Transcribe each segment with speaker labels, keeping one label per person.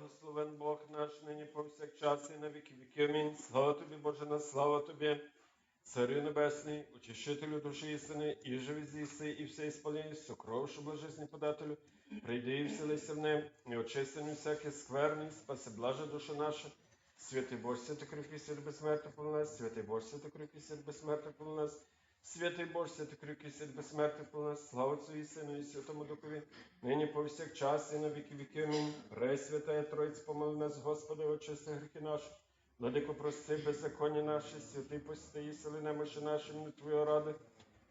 Speaker 1: Благословен Бог наш нині повсякчас і на віки віки. Амінь. Слава тобі, Боже, на слава тобі. Царю Небесний, утішителю душі істини, і живі зіси, і все ісполнені, сокровшу блажесні подателю, прийди і вселися в ним, і очистені всяке скверний, спаси блажа душа наша. Святий Боже, святий кріпкий свят безсмертно по святий Боже, святий кріпкий свят безсмертно по нас, святий Боже, святий кріпкий свят безсмертно по нас, слава Отцю і Сину, і Святому Духові, нині повсякчас і на віки віки. Амінь. Пресвятая Троїць, помили нас, Господи, очисти гріхи наші. Владико, прости, беззаконня наші, святий пости і сили немощі наші, на Твою ради.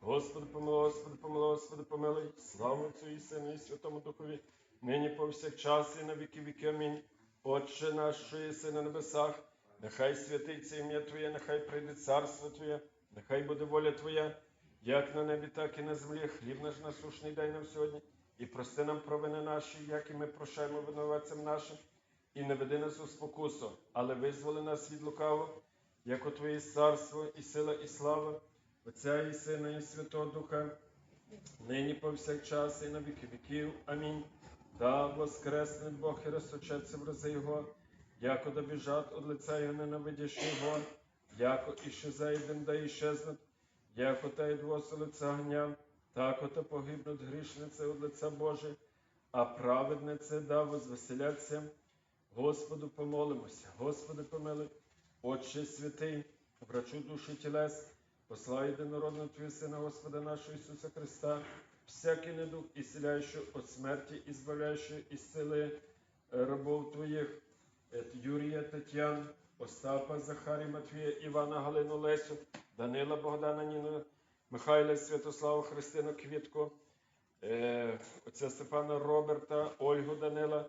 Speaker 1: Господи, помилуй, Господи, помилуй, Господи, помилуй. Слава Отцю і Сину, і Святому Духові, нині повсякчас і на віки віки. Амінь. Отче наш, що єси на небесах, нехай святиться ім'я Твоє, нехай прийде царство Твоє, нехай буде воля Твоя, як на небі, так і на землі. Хліб наш насушний дай нам сьогодні, і прости нам провини наші, як і ми прощаємо винуватцям нашим. І не веди нас у спокусу, але визволи нас від лукавого, як у Твоє царство, і сила, і слава, Отця і Сина, і Святого Духа, нині повсякчас, і на віки віків. Амінь. Да воскресне Бог і розсочеться в рази Його, яко да біжать от лиця Його ненавидящий Яко іщезаєдем да іщезнуть, яко та й двоси лиця гням, так ото погибнуть грішниці от лиця Боже, а праведнице да возвеселяться. Господу помолимося, Господи помилуй, Отче святий, врачу душі тілес, послай єдинородного Твого Сина, Господа нашого Ісуса Христа, всякий недух, ісціляючи від смерті, і збавляючи із сили е, рабов Твоїх, Юрія Тетян, Остапа, Захарі, Матвія, Івана, Галину, Лесю, Данила, Богдана, Ніну, Михайла, Святославу, Христину, Квітку, е, отця Стефана Роберта, Ольгу Данила,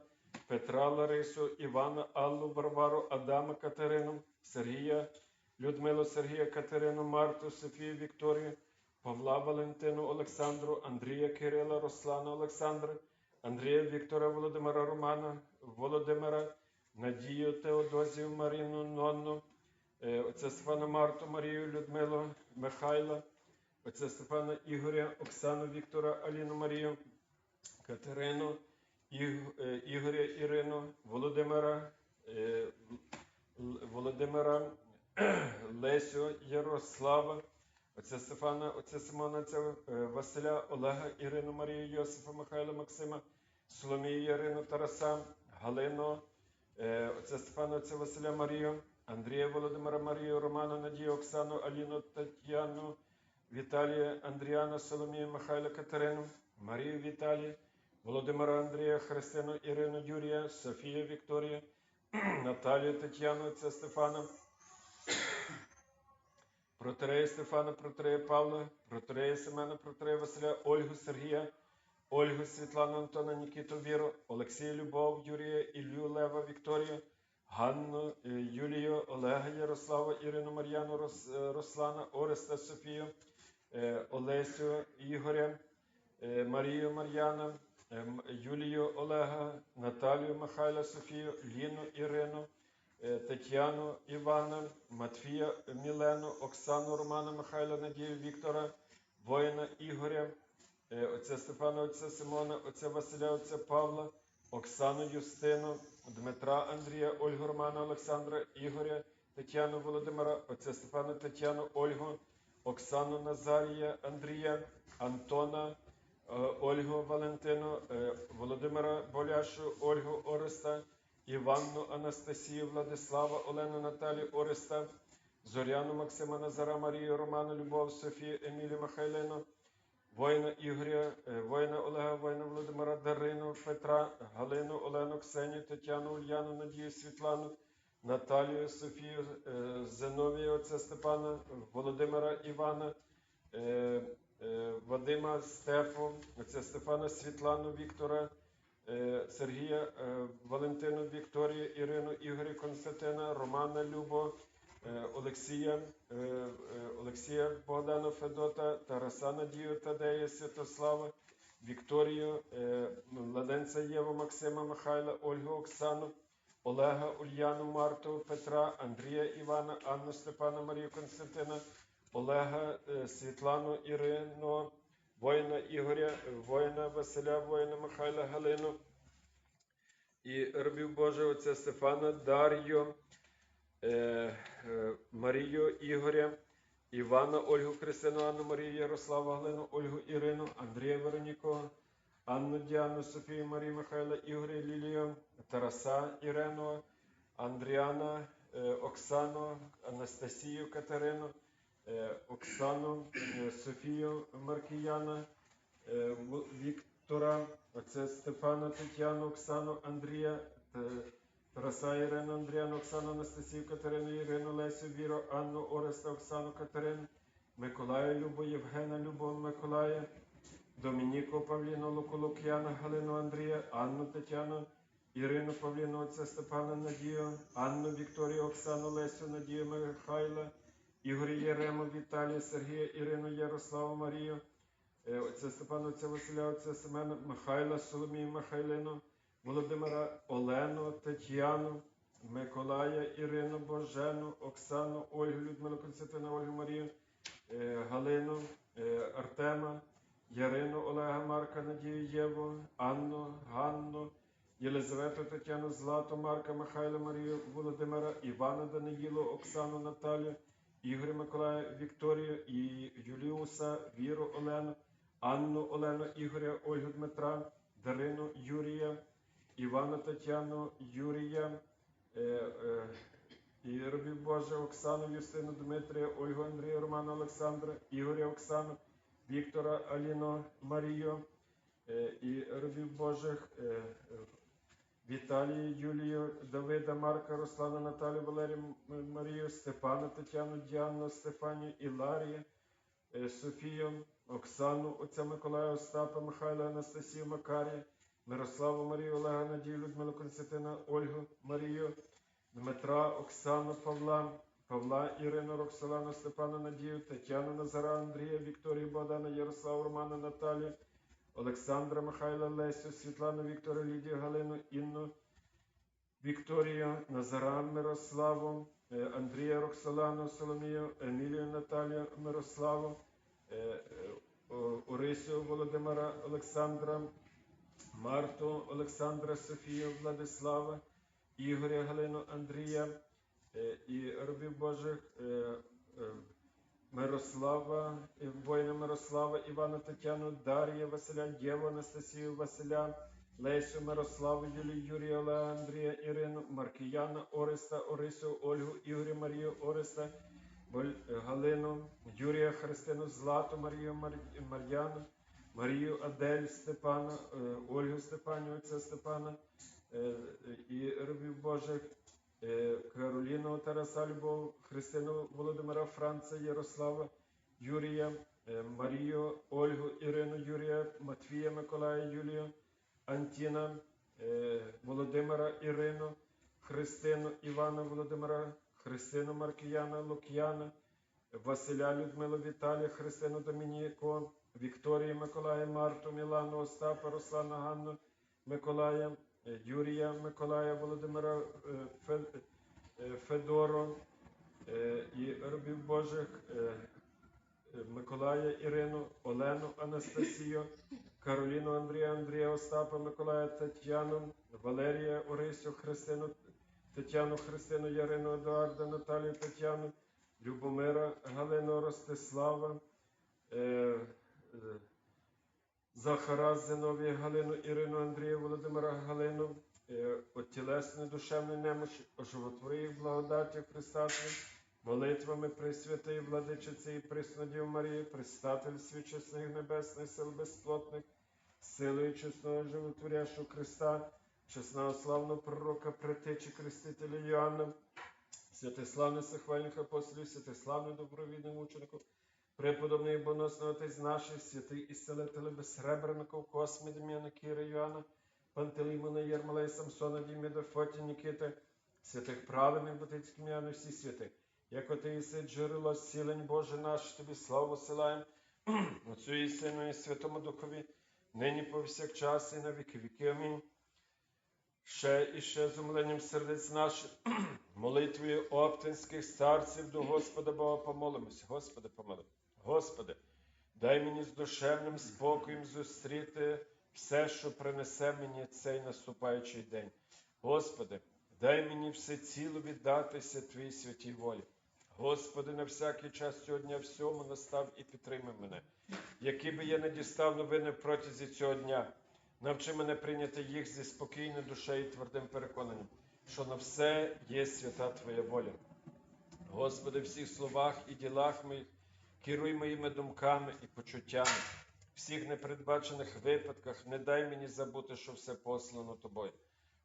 Speaker 1: Петра Ларису, Івана, Аллу, Варвару, Адама, Катерину, Сергія, Людмилу, Сергія, Катерину, Марту, Софію, Вікторію, Павла, Валентину, Олександру, Андрія, Кирила, Руслана, Олександра, Андрія, Віктора, Володимира, Романа, Володимира, Надію, Теодозію, Маріну, Нонну, е, отця Стефана Марту, Марію, Людмилу, Михайла, отця Стефана Ігоря, Оксану, Віктора, Аліну, Марію, Катерину, е, Ігоря Ірину, Володимира, е, Володимира, Лесю, Ярослава, отця Стефана, отця Симона, отця Василя, Олега, Ірину, Марію, Йосифа, Михайла, Максима, Соломію, Ярину, Тараса, Галину, отця Стефана, отця Василя, Марію, Андрія, Володимира, Марію, Романа, Надію, Оксану, Аліну, Тетяну, Віталія, Андріана, Соломію, Михайла, Катерину, Марію, Віталія, Володимира Андрія, Христину, Ірину, Юрія, Софію, Вікторію, Наталію, Тетяну, отця Стефана, Протерея Стефана, Протерея Павла, Протерея Семена, Протерея Василя, Ольгу Сергія, Ольгу Світлану, Антона, Нікіту, Віру, Олексія Любов, Юрія, Ілью, Лева, Вікторію, Ганну, е, Юлію, Олега, Ярослава, Ірину, Мар'яну, е, Руслана, Ореста, Софію, е, Олесю, Ігоря, Марію, Мар'яна, Юлію, Олега, Наталію, Михайла, Софію, Ліну, Ірину, Тетяну, Івана, Матфія, Мілену, Оксану, Романа, Михайла, Надію, Віктора, воїна Ігоря, отця Стефана, отця Симона, отця Василя, отця Павла, Оксану Юстину, Дмитра Андрія, Ольгу Романа, Олександра, Ігоря, Тетяну Володимира, отця Стефана, Тетяну, Ольгу, Оксану Назарія, Андрія, Антона, е, Ольгу Валентину, е, Володимира Боляшу, Ольгу Ореста, Іванну Анастасію, Владислава, Олену Наталію Ореста, Зоряну Максима Назара, Марію, Роману, Любов, Софію, Емілію Михайлину, воїна Ігоря, е, воїна Олега, воїна Володимира, Дарину, Петра, Галину, Олену, Ксенію, Тетяну, Ульяну, Надію, Світлану, Наталію, Софію, е, отця Степана, Володимира Івана, е, Вадима Стефу, отця Стефана Світлану, Віктора, Сергія, Валентину, Вікторію, Ірину, Ігоря, Константина, Романа, Любо, Олексія, е, е, Олексія Богдана Федота, Тараса Надію, Тадея, Святослава, Вікторію, е, Младенця Єву, Максима, Михайла, Ольгу, Оксану, Олега, Ульяну, Марту, Петра, Андрія Івана, Анну Степана, Марію Константина, Олега, е, Світлану, Ірину, воїна Ігоря, воїна Василя, воїна Михайла, Галину, і рабів Боже, отця Стефана, Дар'ю, е, е, Марію Ігоря, Івана, Ольгу Христину, Анну Марію, Ярославу, Галину, Ольгу Ірину, Андрія Вероніку, Анну Діану, Софію, Марію Михайла, Ігоря Лілію, Тараса Ірену, Андріана, е, Оксану, Анастасію Катерину, е, Оксану, е, Софію Маркіяна, е, Віктора, оце Стефана, Тетяну, Оксану, Андрія, Тараса Ірину, Андріану, Оксану, Анастасію, Катерину, Ірину, Лесю, Віру, Анну, Ореста, Оксану, Катерину, Миколая, Любу, Євгена, Любов, Миколая, Домініку, Павліну, Луку, Лук'яна, Галину, Андрія, Анну, Тетяну, Ірину, Павліну, отця Степана, Надію, Анну, Вікторію, Оксану, Лесю, Надію, Михайла, Ігоря Єрему, Віталія, Сергія, Ірину, Ярославу, Марію, е, отця Степана, отця Василя, отця Семена, Михайла, Соломію, Михайлину, Володимира, Олену, Тетяну, Миколая, Ірину, Божену, Оксану, Ольгу, Людмилу, Константину, Ольгу, Марію, е, Галину, е, Артема, Ярину, Олега, Марка, Надію, Єву, Анну, Ганну, Єлизавету, Тетяну, Злату, Марка, Михайла, Марію, Володимира, Івана, Даниїлу, Оксану, Наталію, Ігоря Миколая, Вікторію і Юліуса, Віру, Олену, Анну, Олену, Ігоря, Ольгу Дмитра, Дарину, Юрія, Івана, Тетяну, Юрія, е, е, і робів Боже, Оксану, Юстину, Дмитрія, Ольгу, Андрія, Романа, Олександра, Ігоря, Оксану, Віктора, Аліну, Марію, е, і робів Божих, е, Віталію, Юлію, Давида, Марка, Руслана, Наталію, Валерію, Марію, Степана, Тетяну, Діану, Стефанію, Іларію, е, Софію, Оксану, отця Миколая, Остапа, Михайла, Анастасію, Макарія, Мирославу, Марію, Олега, Надію, Людмилу, Константина, Ольгу, Марію, Дмитра, Оксану, Павла, Павла, Ірину, Роксолану, Степана, Надію, Тетяну, Назара, Андрія, Вікторію, Богдана, Ярославу, Романа, Наталію, Олександра, Михайла, Лесю, Світлану, Віктора, Лідію, Галину, Інну, Вікторію, Назара, Мирославу, е, Андрія, Роксолану, Соломію, Емілію, Наталію, Мирославу, е, е, Орисю, Володимира, Олександра, Марту, Олександра, Софію, Владислава, Ігоря, Галину, Андрія е, і робів Божих е, е, Мирослава, воїна Мирослава, Івана Тетяну, Дар'я, Василя, Єву, Анастасію, Василя, Лесю, Мирославу, Юлію, Юрія, Олега, Андрія, Ірину, Маркіяна, Ореста, Орисю, Ольгу, Ігоря, Марію, Ореста, Галину, Юрія, Христину, Злату, Марію, Мар- Мар'яну, Марію, Адель, Степана, е, Ольгу Степанію, отця Степана, е, і робів Божих, е, Кароліну, Тараса, Любов, Христину, Володимира, Франца, Ярослава, Юрія, Марію, Ольгу, Ірину, Юрія, Матвія, Миколая, Юлію, Антіна, Володимира, Ірину, Христину, Івана, Володимира, Христину, Маркіяна, Лук'яна, Василя, Людмилу, Віталія, Христину, Домініку, Вікторію, Миколая, Марту, Мілану, Остапа, Руслана, Ганну, Миколая, е, Юрія, Миколая, Володимира, е, е, Федору і робів Божих, Миколая, Ірину, Олену, Анастасію, Кароліну, Андрія, Андрія, Остапа, Миколая, Тетяну, Валерія, Орисю, Христину, Тетяну, Христину, Ярину, Едуарда, Наталію, Тетяну, Любомира, Галину, Ростислава, Захара, Зиновія, Галину, Ірину, Андрія, Володимира, Галину, е, от тілесної душевної немощі, оживотвори їх благодаті Христа, молитвами Пресвятої Владичиці і Преснодів Марії, Предстатель свічесних небесних сил безплотних, силою чесного животворящого Христа, чесного славного пророка, притечі Крестителя Йоанна, святиславних сихвальних апостолів, святиславних добровідних мучеників, преподобний і боносний отець наших, святий ісцелитель безсребреников, Космі, Дем'яна, Кіра, Йоанна, Пантелеймона, Єрмолея, Самсона, Діміда, Фоті, Нікіти, святих праведних Батицьких м'ян, всіх святих. Як ти іси джерело зцілень Боже наш, тобі славу силаєм, Отцю і Сину і Святому Духові, нині повсякчас і на віки віки. Амінь. Ще і ще з умиленням сердець наших, молитвою оптинських старців до Господа Бога помолимося. Господи, помилуй. Господи, дай мені з душевним спокоєм зустріти все, що принесе мені цей наступаючий день. Господи, дай мені все ціло віддатися Твоїй святій волі. Господи, на всякий час цього дня всьому настав і підтримай мене. Які би я не дістав новини протязі цього дня, навчи мене прийняти їх зі спокійною душею і твердим переконанням, що на все є свята Твоя воля. Господи, в всіх словах і ділах моїх керуй моїми думками і почуттями. Всіх непередбачених випадках не дай мені забути, що все послано Тобою.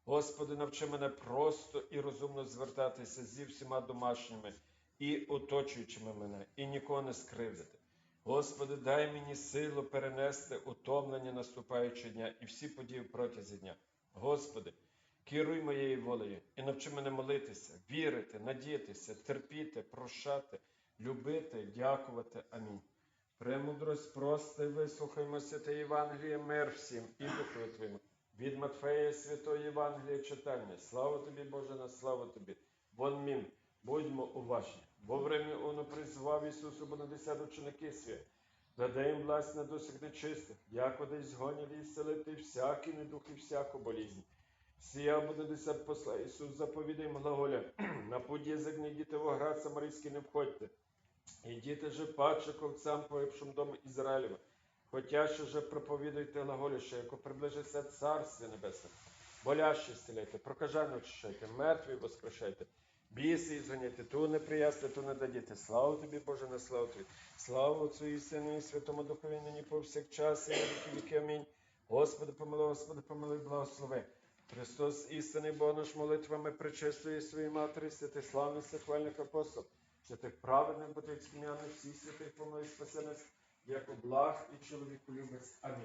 Speaker 1: Господи, навчи мене просто і розумно звертатися зі всіма домашніми і оточуючими мене, і нікого не скривдити. Господи, дай мені силу перенести утомлення наступаючого дня і всі події протязі дня. Господи, керуй моєю волею і навчи мене молитися, вірити, надіятися, терпіти, прощати, любити, дякувати. Амінь. Премудрость просто і вислухаймо святе Євангеліє, мир всім і духу Твоєму. Від Матфея Святої Євангелія читання. Слава тобі, Боже, на славу тобі. Вон мім, будьмо уважні. Во время оно призвав Ісусу Бонадеся ученики свої. Даде їм власть на досяг нечистих, якоди згоняли і селити всякий недух і всяку болізнь. Сія буде десят посла Ісус заповідає їм глаголя, на путь язик не йдіте в оград Самарійський не входьте. Ідіте же паче ковцам погибшим дому Ізраїлева. Хотя що же проповідуйте глаголіше, яко приближиться Царстві Небесне. Болящі зціляйте, прокажане очищайте, мертві воскрешайте, біси ізганяйте, ту не приясти, ту не дадіте. Слава тобі, Боже, на славу тобі. Слава Отцю і Сину і Святому Духові, нині повсякчас і на віки віки. Амінь. Господи, помилуй, Господи, помилуй, благослови. Христос, істинний Бог наш молитвами причистує своїй матері, святих славних свяхвальних апостол, ти праведних, бо тих всіх святих помилуй, спаси нас, як благ і чоловіку любець. Амінь.